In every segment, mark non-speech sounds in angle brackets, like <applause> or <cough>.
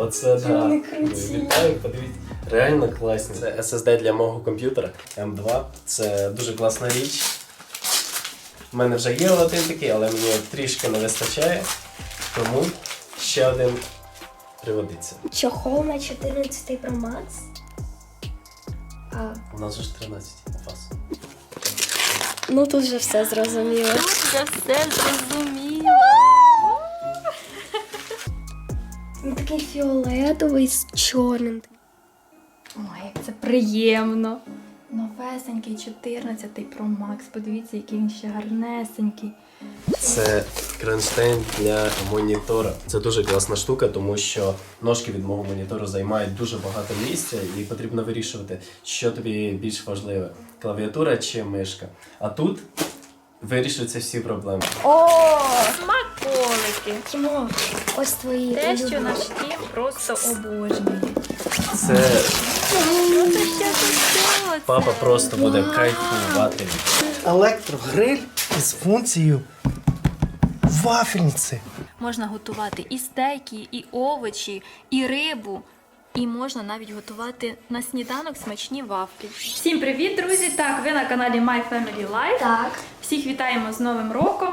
Оце круті. Вітаю, подивіться. Реально класні. Це SSD для мого комп'ютера M2. Це дуже класна річ. У мене вже є один такий, але мені трішки не вистачає. Тому ще один пригодиться. Чохол на 14 Pro Max. А, У нас же ж 13 фаз. ну тут вже все зрозуміло. Тут я все зрозуміла. Він такий фіолетовий з чорним. Ой, як це приємно. Новесенький 14 Pro Max. Подивіться, який він ще гарнесенький. Це кронштейн для монітора. Це дуже класна штука, тому що ножки від мого монітору займають дуже багато місця, і потрібно вирішувати, що тобі більш важливе: клавіатура чи мишка. А тут вирішуються всі проблеми. О, Смаколики. Тімо, ось твої. Те, що наш тім просто обожнює. Це Що це ще тут? папа просто буде кайфувати. електрогриль із функцією вафельниці. Можна готувати і стейки, і овочі, і рибу. І можна навіть готувати на сніданок смачні вафлі. Всім привіт, друзі! Так, ви на каналі My Family Life. Так. Всіх вітаємо з Новим роком.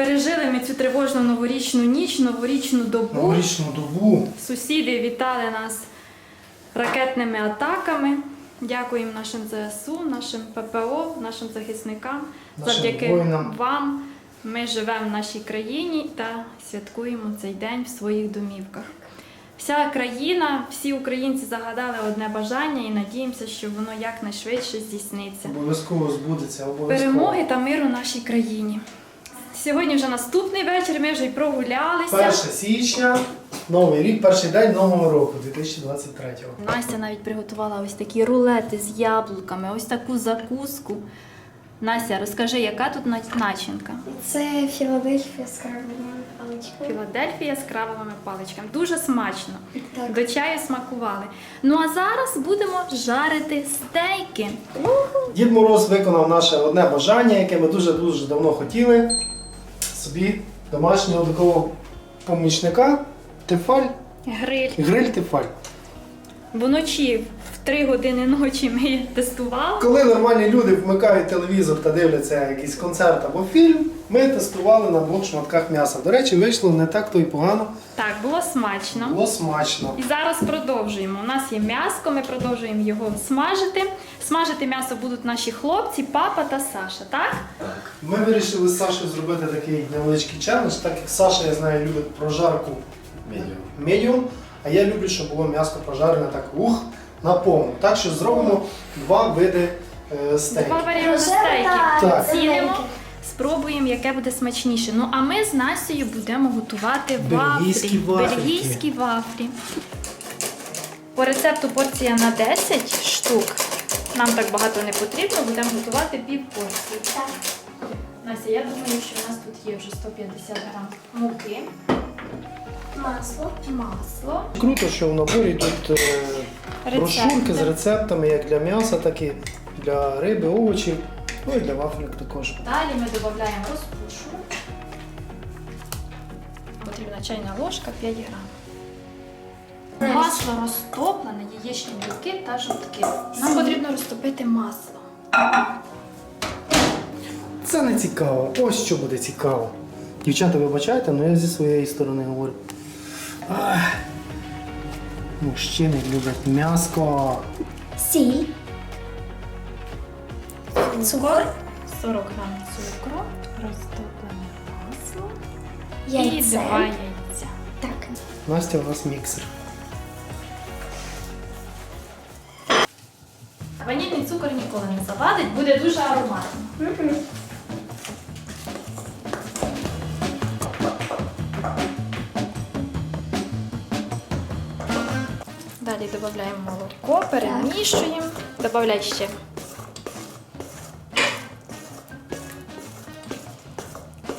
Пережили ми цю тривожну новорічну ніч, новорічну добу. Новорічну добу. Сусіди вітали нас ракетними атаками. Дякуємо нашим ЗСУ, нашим ППО, нашим захисникам. Нашим Завдяки воїнам. вам ми живемо в нашій країні та святкуємо цей день в своїх домівках. Вся країна, всі українці загадали одне бажання і надіємося, що воно якнайшвидше здійсниться. Обов'язково збудеться, обов'язково. Перемоги та миру нашій країні. Сьогодні вже наступний вечір, ми вже й прогулялися. 1 січня, новий рік, перший день нового року, 2023-го. Настя навіть приготувала ось такі рулети з яблуками, ось таку закуску. Настя, розкажи, яка тут на- начинка? Це Філадельфія з крабовими паличками. Філадельфія з крабовими паличками. Дуже смачно. Так. До чаю смакували. Ну а зараз будемо жарити стейки. Дід Мороз виконав наше одне бажання, яке ми дуже-дуже давно хотіли. Собі домашнього такого помічника. Тефаль, Гриль. гриль Тефаль. Вночі в 3 години ночі ми тестували. Коли нормальні люди вмикають телевізор та дивляться якийсь концерт або фільм, ми тестували на двох шматках м'яса. До речі, вийшло не так то й погано, Так, було смачно. було смачно. І зараз продовжуємо. У нас є м'яско, ми продовжуємо його смажити. Смажити м'ясо будуть наші хлопці, папа та Саша, так? Ми вирішили з Сашою зробити такий невеличкий челендж, так як Саша, я знаю, любить прожарку Медіум. А я люблю, щоб було м'ясо прожарене так ух на повну. Так що зробимо два види е, стейків. Два варіанти стейків. Так. Цілимо, спробуємо, яке буде смачніше. Ну а ми з Настею будемо готувати Бельгійські вафлі. вафельки. Бельгійські вафлі. По рецепту порція на 10 штук. Нам так багато не потрібно, будемо готувати пів порції. Так. Настя, я думаю, що у нас тут є вже 150 грам муки, Масло. масло. Круто, що в наборі тут е, брошурки з рецептами як для м'яса, так і для риби, овочів, ну і для вафельок також. Далі ми додаємо розпушу. Потрібна чайна ложка 5 грам. Масло розтоплене, яєчні білки та жовтки. Нам потрібно розтопити масло. Це не цікаво. Ось що буде цікаво. Дівчата, вибачайте, але я зі своєї сторони говорю. Ах, мужчини люблять м'яско. Сіль. Цукор. 40 грам цукру, розтоплене масло і Яйце. два яйця. Так. Настя у нас міксер. Ванільний цукор ніколи не завадить, буде дуже ароматно. Мгм. Далі додаємо молоко, перемішуємо. Додай ще.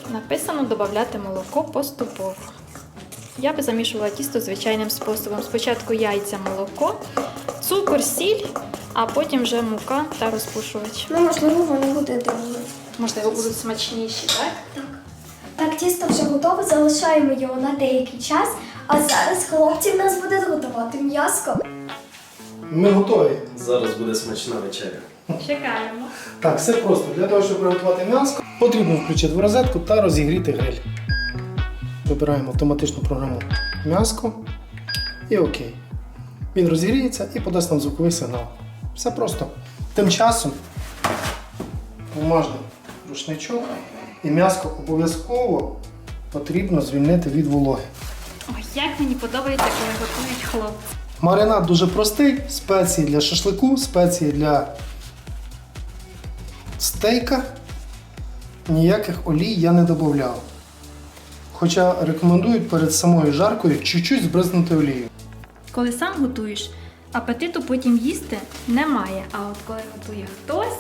Написано додати молоко поступово. Я би замішувала тісто звичайним способом. Спочатку яйця, молоко, цукор, сіль, а потім вже мука та розпушувач. Ну, можливо, воно буде дивно. Можливо, будуть смачніші, так? Так. Так, тісто вже готове, залишаємо його на деякий час, А зараз хлопці в нас будуть готувати м'яско. Ми готові. Зараз буде смачна вечеря. Чекаємо. Так, все просто. Для того, щоб приготувати м'ясо, потрібно включити в розетку та розігріти гриль. Вибираємо автоматичну програму м'яско і ОК. Він розігріється і подасть нам звуковий сигнал. Все просто. Тим часом бумажний рушничок і м'яско обов'язково потрібно звільнити від вологи. Ой, як мені подобається, коли готують хлопці. Маринад дуже простий, спеції для шашлику, спеції для стейка. Ніяких олій я не додавав. Хоча рекомендують перед самою жаркою чуть-чуть збризнути олією. Коли сам готуєш, апетиту потім їсти немає. А от коли готує хтось,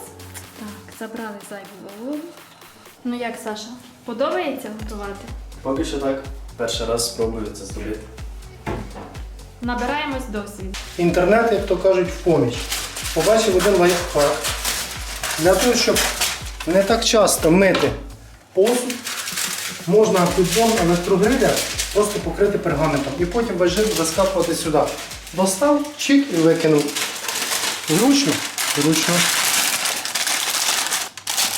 так, забрали зайву вологу. Ну як, Саша, подобається готувати? Поки що так. Перший раз спробую це зробити. Набираємось досвіду. Інтернет, як то кажуть, в поміч. Побачив один лайфхак. Для того, щоб не так часто мити посуд, можна піддон електрогриля просто покрити пергаментом і потім весь жир заскакувати сюди. Достав, чик і викинув. Зручно, зручно.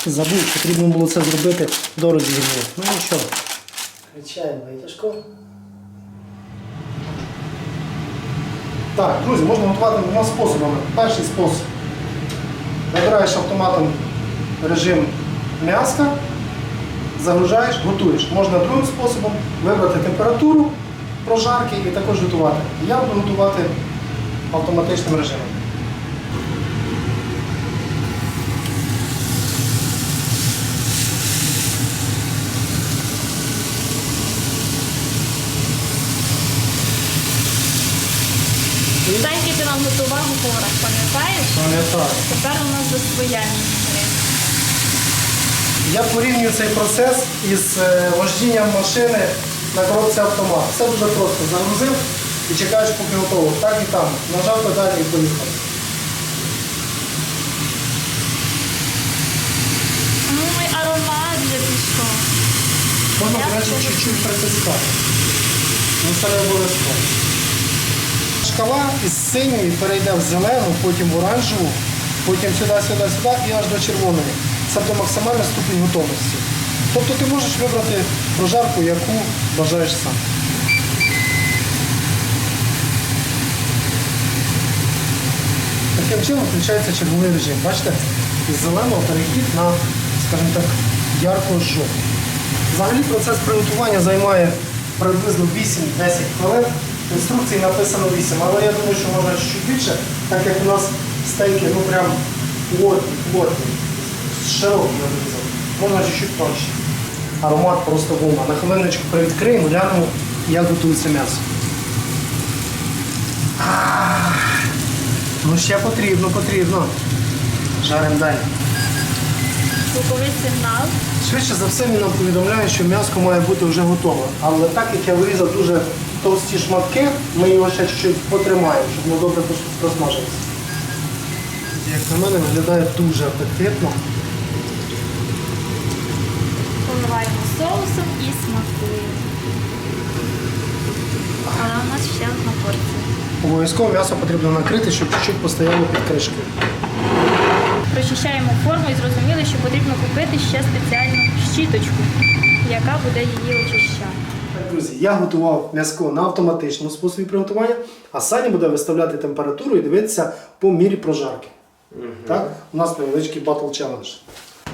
Забув, потрібно було це зробити до розігріву. Ну нічого. Включаємо витяжку. Так, друзі, можна готувати двома способами. Перший спосіб. Вибираєш автоматом режим м'яска, загружаєш, готуєш. Можна другим способом вибрати температуру прожарки і також готувати. Я буду готувати автоматичним режимом. Деньки ти нам готував у горах, пам'ятаєш? Пам'ятаю. Тепер у нас за своя міні. Я порівнюю цей процес із е, вождінням машини на коробці автомат. Все дуже просто. Загрузив і чекаєш, поки готово. Так і там. Нажав педалі і поїхав. Ну і аромат вже пішов. Можна, Я до речі, чуть-чуть притискати. Ну це не обов'язково. Шкала із синьої перейде в зелену, потім в оранжеву, потім сюди, сюди, сюди і аж до червоної. Це до максимальної ступінь готовності. Тобто ти можеш вибрати прожарку, яку бажаєш сам. Таким чином включається черговий режим. Бачите, із зеленого перехід на, скажімо так, ярко-жовтий. Взагалі процес приготування займає приблизно 8-10 хвилин. Інструкції написано 8, але я думаю, що можна чуть більше, так як у нас стейки ну прям плотні, плотні, широкі обрізали. Можна чуть-чуть тоньше. Аромат просто бомба. На хвилиночку привідкриємо, глянемо, як готується м'ясо. Ну ще потрібно, потрібно. Жаримо далі. Звуковий сигнал. Швидше за все він нам повідомляє, що м'ясо має бути вже готове. Але так як я вирізав дуже товсті шматки, ми його ще чуть потримаємо, щоб воно добре просмажилося. Як на мене, виглядає дуже апетитно. Поливаємо соусом і смакуємо. Але у нас ще одна порція. Обов'язково м'ясо потрібно накрити, щоб чуть-чуть постояло під кришкою. Прочищаємо форму і зрозуміли, що потрібно купити ще спеціальну щіточку, яка буде її очищати. Друзі, я готував м'яско на автоматичному способі приготування, а Саня буде виставляти температуру і дивитися по мірі прожарки. Так? У нас невеличкий батл челендж.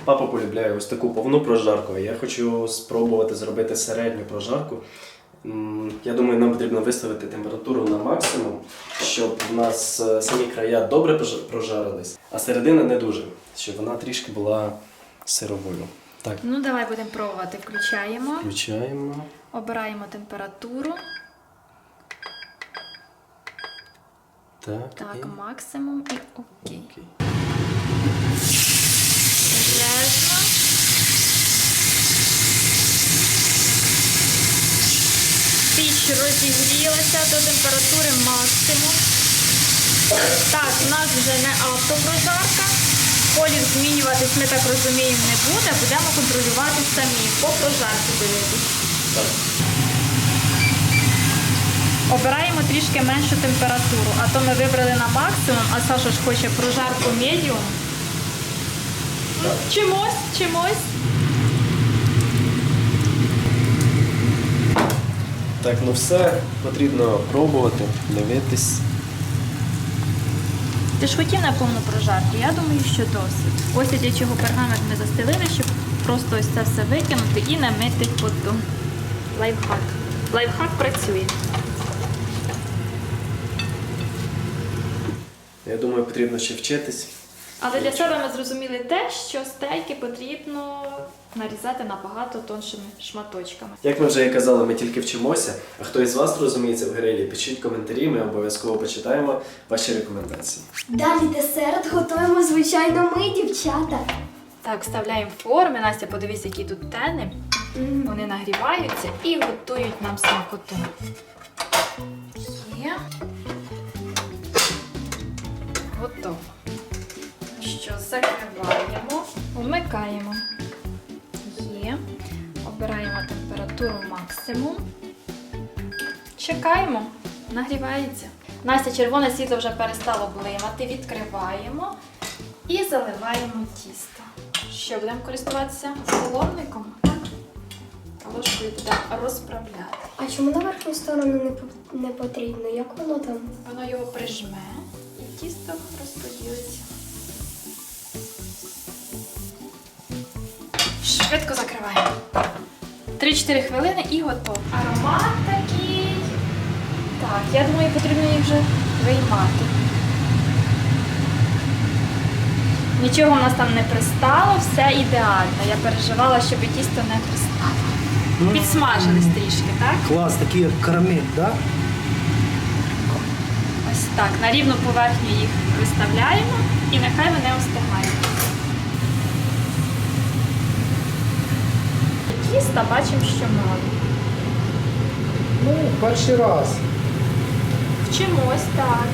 Папа полюбляє ось таку повну прожарку, а я хочу спробувати зробити середню прожарку. Я думаю, нам потрібно виставити температуру на максимум, щоб у нас е, самі края добре прожарились, а середина не дуже, щоб вона трішки була сировою. Так, Ну, давай будемо пробувати. Включаємо, включаємо. обираємо температуру. Так, Так, і... максимум і окей. Окей. Розігрілася до температури максимум. Так, у нас вже не автопрожарка. Колір змінюватись, ми так розуміємо, не буде. Будемо контролювати самі по прожарці дивитись. Обираємо трішки меншу температуру, а то ми вибрали на максимум, а Саша ж хоче прожарку медіум. Чимось, чимось. Так, ну все потрібно пробувати, дивитись. Ти ж хотів на повну прожарку? Я думаю, що досить. Ось для чого пергамент ми застелили, щоб просто ось це все викинути і намити потім. Лайфхак. Лайфхак працює. Я думаю, потрібно ще вчитись. Але для себе ми зрозуміли те, що стейки потрібно нарізати набагато тоншими шматочками. Як ми вже і казали, ми тільки вчимося. А хто із вас розуміється в грилі, пишіть коментарі, ми обов'язково почитаємо ваші рекомендації. Далі десерт готуємо, звичайно, ми, дівчата. Так, вставляємо форми. Настя, подивись, які тут тени. Вони нагріваються і готують нам смакоту. Є. Готово. Що, закриваємо, вмикаємо. Є. Обираємо температуру максимум. Чекаємо. Нагрівається. Настя, червоне світло вже перестало блимати. Відкриваємо і заливаємо тісто. Що будемо користуватися соломником? А ложкою будемо розправляти. А чому на верхню сторону не потрібно? Як воно там? Воно його прижме і тісто розподілиться. Швидко закриваємо. 3-4 хвилини і готово. Аромат такий. Так, я думаю, потрібно їх вже виймати. Нічого в нас там не пристало, все ідеально. Я переживала, щоб тісто не пристало. Підсмажились трішки, так? Клас, такий як карамель, да? Ось так, на рівну поверхню їх виставляємо і нехай вони остигають. Тіста бачимо, що мало. Ну, перший раз. Вчимось так.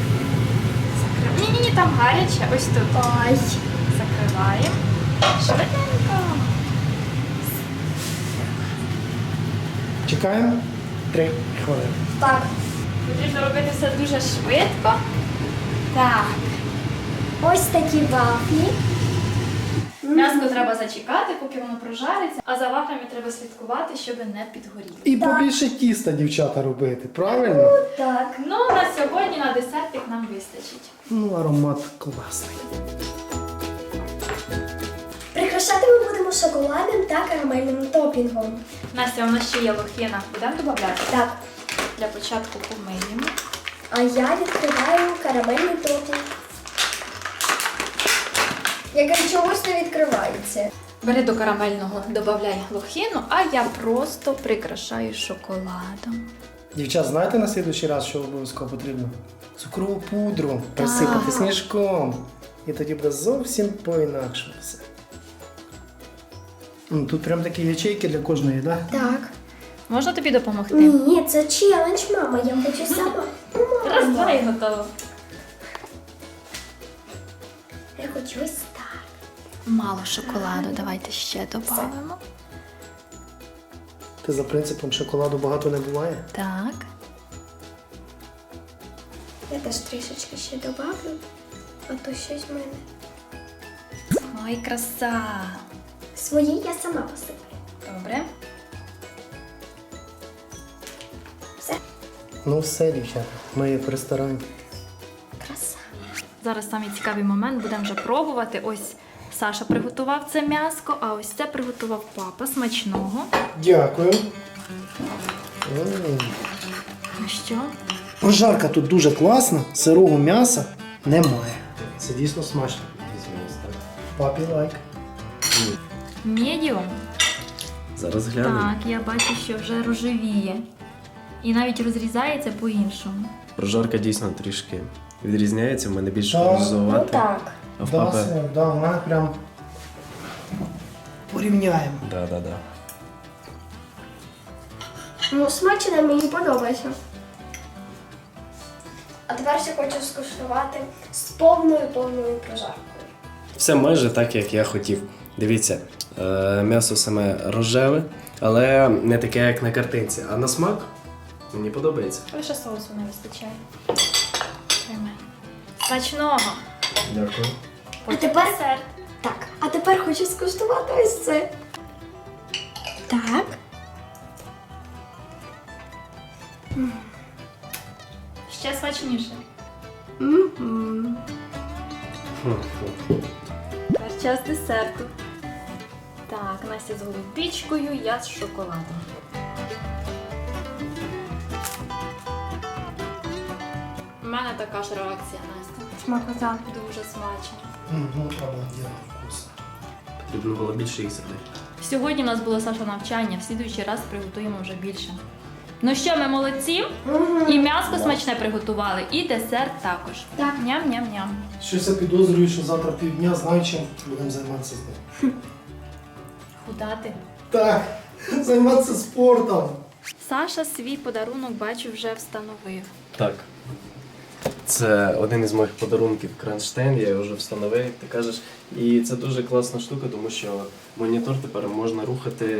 Закрив... Ні, ні, ні, там гаряче. Ось тут. Ай. Закриваємо. Швиденько. Чекаємо три хвилини. Так. Потрібно робити все дуже швидко. Так. Ось такі вафлі. М'яско треба зачекати, поки воно прожариться, а за вафлями треба слідкувати, щоб не підгоріло. І побільше тіста, дівчата, робити, правильно? Так. Ну, на сьогодні на десертик нам вистачить. Ну, аромат класний. Прикрашати ми будемо шоколадним та карамельним топінгом. Настя, у нас ще є лохина. Будемо додати? Так. Для початку помиємо. А я відкриваю карамельний топінг. Який чогось не відкривається. Бери до карамельного, додай лохину, а я просто прикрашаю шоколадом. Дівчат, знаєте на слідуючий раз, що обов'язково потрібно? Цукрову пудру присипати сніжком. І тоді буде зовсім по-інакшому все. Ну, Тут прям такі ячейки для кожної, так? Да? Так. Можна тобі допомогти? Ні, це челендж, мама. Я хочу сама. Раз, два і готово. Я хочу ось так. Мало шоколаду, давайте ще додамо. Ти за принципом шоколаду багато не буває. Так. Я теж трішечки ще добавлю, а то щось в мене. Ой, краса. Свої я сама посиплю. Добре. Все, Ну все, дівчата, ми в ресторані. краса. Зараз самий цікавий момент, будемо вже пробувати. Ось Саша приготував це м'яско, а ось це приготував папа смачного. Дякую. Ну що? Прожарка тут дуже класна, сирого м'яса немає. Це дійсно смачно. Папі лайк. Медіум. Зараз глянемо. Так, я бачу, що вже рожевіє. І навіть розрізається по-іншому. Прожарка дійсно трішки відрізняється, в мене більш Так. Ну так. В Да, папи. Сем, да, мене прям порівняємо. Да, да, да. Ну, смачно мені подобається. А тепер ще хочу скуштувати з повною повною прожаркою. Все майже так, як я хотів. Дивіться, е, м'ясо саме рожеве, але не таке, як на картинці. А на смак Мені подобається. Лише соусу не вистачає. Тримай. Смачного! Дякую. А тепер Десерт. так. А тепер хочу скуштувати ось це. Так. Ще смачніше. Мгм. Тепер час десерту. Так, Настя з голубічкою, я з шоколадом. У мене така ж реакція, Настя. Смакота. Дуже смачно. Угу, обалденно вкусно. Потрібно було більше їх сюди. Сьогодні у нас було Саша навчання, в слідуючий раз приготуємо вже більше. Ну що, ми молодці? І м'ясо смачне приготували, і десерт також. Так. Ням-ням-ням. Щось я підозрюю, що завтра півдня знаю, чим будемо займатися з ним. Худати. Так, займатися спортом. Саша свій подарунок, бачу, вже встановив. Так. Це один із моїх подарунків Кронштейн, я його вже встановив, як ти кажеш. І це дуже класна штука, тому що монітор тепер можна рухати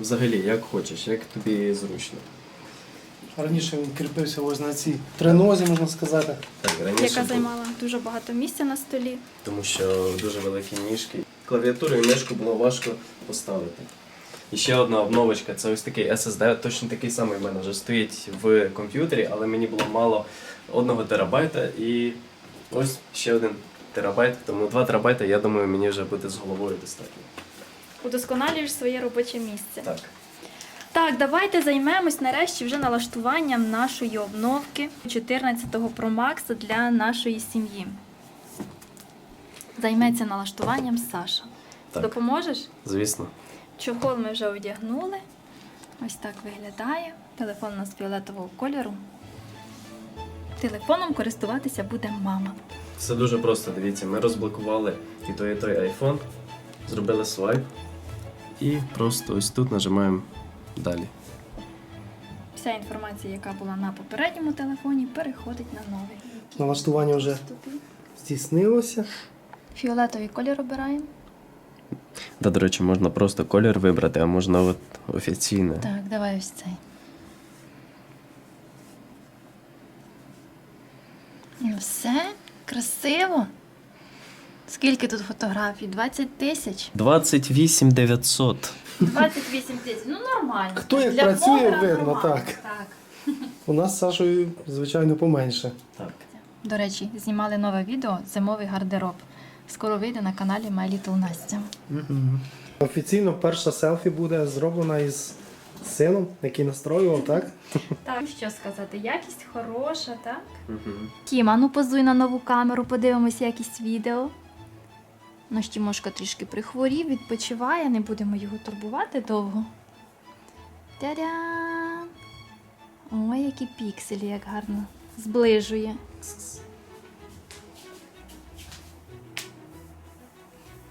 взагалі як хочеш, як тобі зручно. Раніше він кріпився ось на цій тренозі, можна сказати. Так, раніше Яка був, займала дуже багато місця на столі. тому що дуже великі ніжки. Клавіатуру і мишку було важко поставити. І ще одна обновочка це ось такий SSD, точно такий самий в мене вже стоїть в комп'ютері, але мені було мало одного терабайта і ось ще один терабайт. Тому 2 терабайта, я думаю, мені вже буде з головою достатньо. Удосконалюєш своє робоче місце. Так. Так, давайте займемось нарешті вже налаштуванням нашої обновки 14-го Pro Max для нашої сім'ї. Займеться налаштуванням Саша. Так. Допоможеш? Звісно. Чохол ми вже одягнули. Ось так виглядає. Телефон у нас фіолетового кольору. Телефоном користуватися буде мама. Все дуже просто, дивіться, ми розблокували і той, і той iPhone, зробили свайп і просто ось тут нажимаємо далі. Вся інформація, яка була на попередньому телефоні, переходить на новий. Налаштування вже здійснилося. Фіолетовий колір обираємо. Та, до речі, можна просто колір вибрати, а можна от офіційне. Так, давай ось цей. Ну все, красиво. Скільки тут фотографій? 20 тисяч? 28 900. 28 тисяч. Ну нормально. Хто як Для працює, блогера видно, нормально. так. так. У нас з Сашою, звичайно, поменше. Так. До речі, знімали нове відео Зимовий гардероб. Скоро вийде на каналі My Little Настя. Офіційно перша селфі буде зроблена із сином, який настроював, так? Так, що сказати, якість хороша, так? Угу. Тіма, ну позуй на нову камеру, подивимось якість відео. Наш Тімошка трішки прихворів, відпочиває, не будемо його турбувати довго. Та-дам! Ой, які пікселі, як гарно зближує.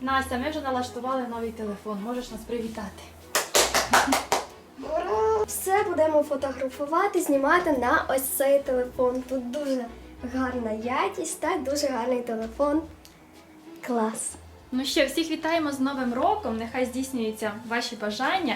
Настя, ми вже налаштували новий телефон. Можеш нас привітати. Все будемо фотографувати, знімати на ось цей телефон. Тут дуже гарна якість та дуже гарний телефон. Клас. Ну що, всіх вітаємо з Новим роком. Нехай здійснюються ваші бажання.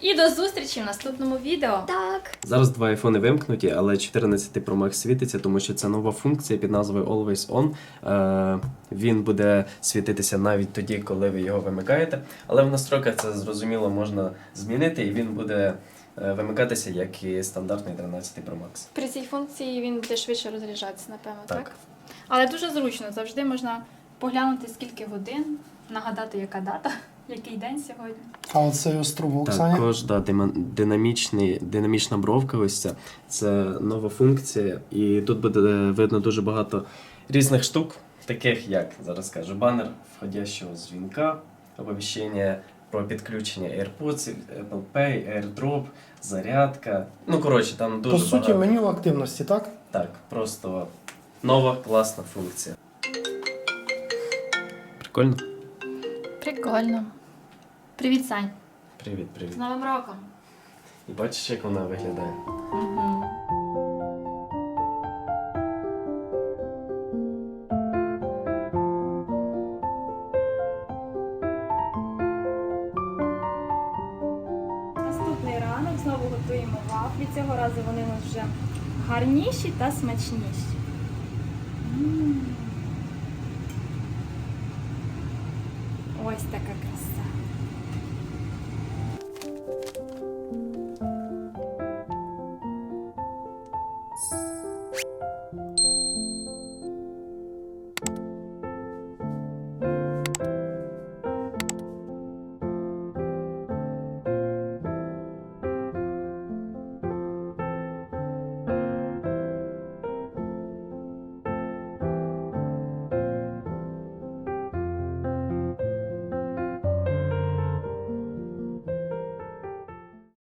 І до зустрічі в наступному відео. Так. Зараз два айфони вимкнуті, але 14 Pro Max світиться, тому що це нова функція під назвою Always On. Е, він буде світитися навіть тоді, коли ви його вимикаєте. Але в настройках це зрозуміло можна змінити, і він буде вимикатися як і стандартний 13 Pro Max. При цій функції він буде швидше розряджатися, напевно, так? Так. Але дуже зручно, завжди можна поглянути, скільки годин, нагадати, яка дата, <laughs> який день сьогодні. А оцей остров Саня. Також да, динамічний, динамічна бровка, ось ця. Це нова функція, і тут буде видно дуже багато різних штук, таких як зараз скажу, банер входящого дзвінка, оповіщення про підключення AirPods, Apple Pay, AirDrop, зарядка. Ну, коротше, там дуже По суті, багато. меню активності, так? Так, просто нова класна функція. Прикольно? Прикольно. Привіт, Сань. Привіт, привіт. З. Новим роком. І бачиш, як вона виглядає? Угу. Гарніші та смачніші. Ось така краса.